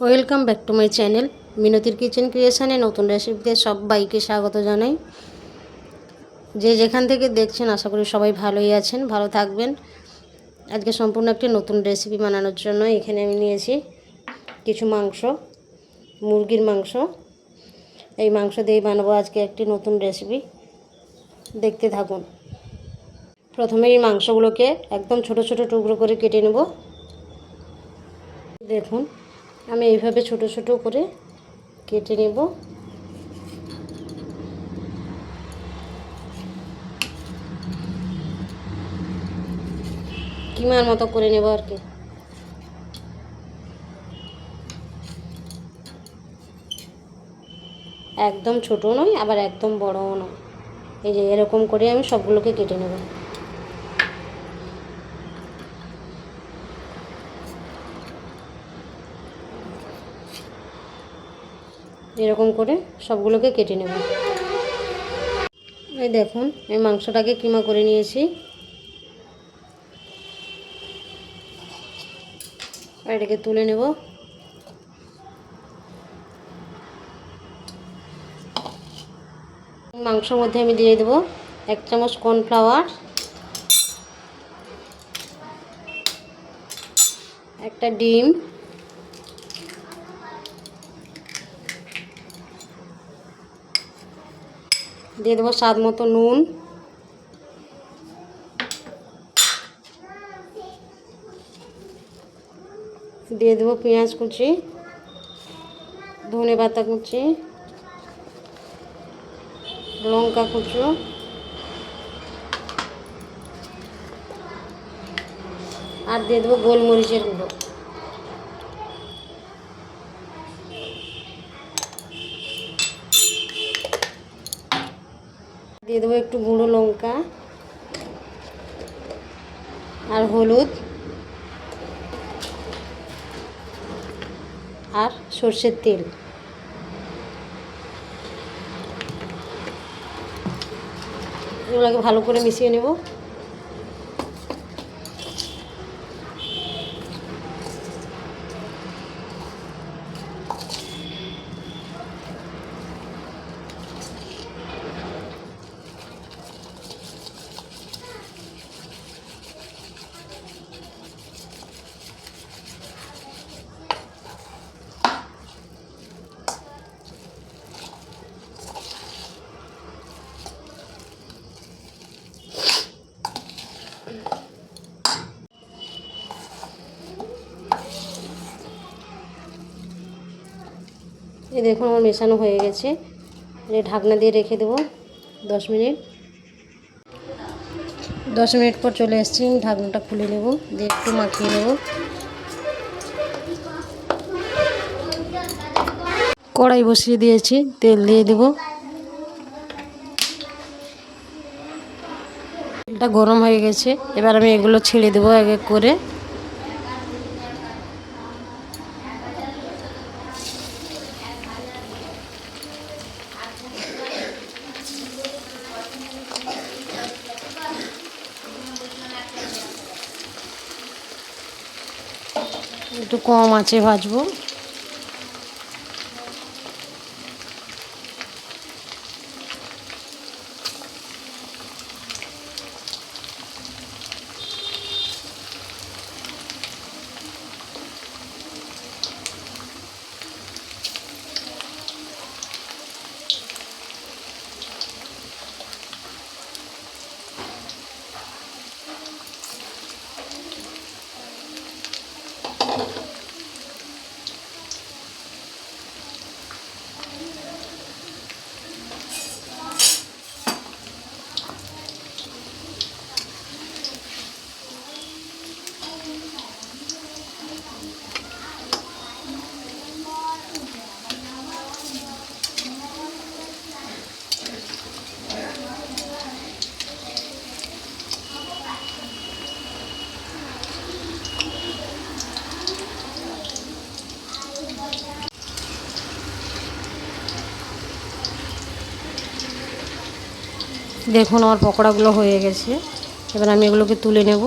Welcome back to my channel মিনতির kitchen ক্রিয়েশনে নতুন রেসিপিতে সবাইকে স্বাগত জানাই। যে যেখান থেকে দেখছেন, আশা করি সবাই ভালোই আছেন, ভালো থাকবেন। আজকে সম্পূর্ণ একটি নতুন রেসিপি বানানোর জন্য এখানে আমি নিয়েছি কিছু মাংস, মুরগির মাংস। এই মাংস দিয়েই বানাবো আজকে একটি নতুন রেসিপি। দেখতে থাকুন। প্রথমে এই মাংসগুলোকে একদম ছোট ছোট টুকরো করে কেটে নেব। দেখুন। আমি এইভাবে ছোট ছোট করে কেটে নেব। কিমার মতো করে নেব আর কি? একদম ছোট নয়, আবার একদম বড়ও নয়। এই যে এরকম করে আমি সবগুলোকে কেটে নেব। এরকম করে সবগুলোকে কেটে নেব। এই দেখুন, এই মাংসটাকে কিমা করে নিয়েছি। এটাকে তুলে নেব। মাংসর মধ্যে আমি দিয়ে দেবো এক চামচ কর্নফ্লাওয়ার, একটা ডিম দিয়ে দেবো স্বাদ মতো নুন। দিয়ে দেবো পেঁয়াজ কুচি, ধনে পাতা কুচি, লঙ্কা কুচো। আর দিয়ে দেবো গোলমরিচের গুঁড়ো। দিয়ে দেবো একটু গুঁড়ো লঙ্কা আর হলুদ আর সর্ষের তেল। এগুলোকে ভালো করে মিশিয়ে নেব। এই দেখুন আমার মেশানো হয়ে গেছে। এই ঢাকনা দিয়ে রেখে দেবো। দশ মিনিট। দশ মিনিট পর চলে এসেছি। ঢাকনাটা খুলে নেব, দিয়ে একটু মাখিয়ে নেব। কড়াই বসিয়ে দিয়েছি, তেল দিয়ে দেব। তেলটা গরম হয়ে গেছে। এবার আমি এগুলো ছেড়ে দেবো এক এক করে। একটু কম আছে ভাজবো। দেখুন আমার পকোড়াগুলো হয়ে গেছে। এবার আমি এগুলোকে তুলে নেব।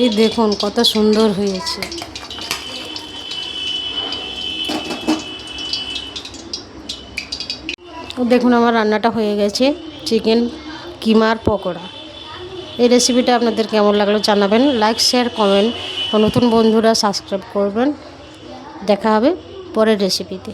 এই দেখুন কত সুন্দর হয়েছে। দেখুন আমার রান্নাটা হয়ে গেছে চিকেন কিমার পকোড়া। এই রেসিপিটা আপনাদের কেমন লাগল জানাবেন লাইক শেয়ার কমেন্ট নতুন বন্ধুরা সাবস্ক্রাইব করবেন। দেখা হবে পরের রেসিপিতে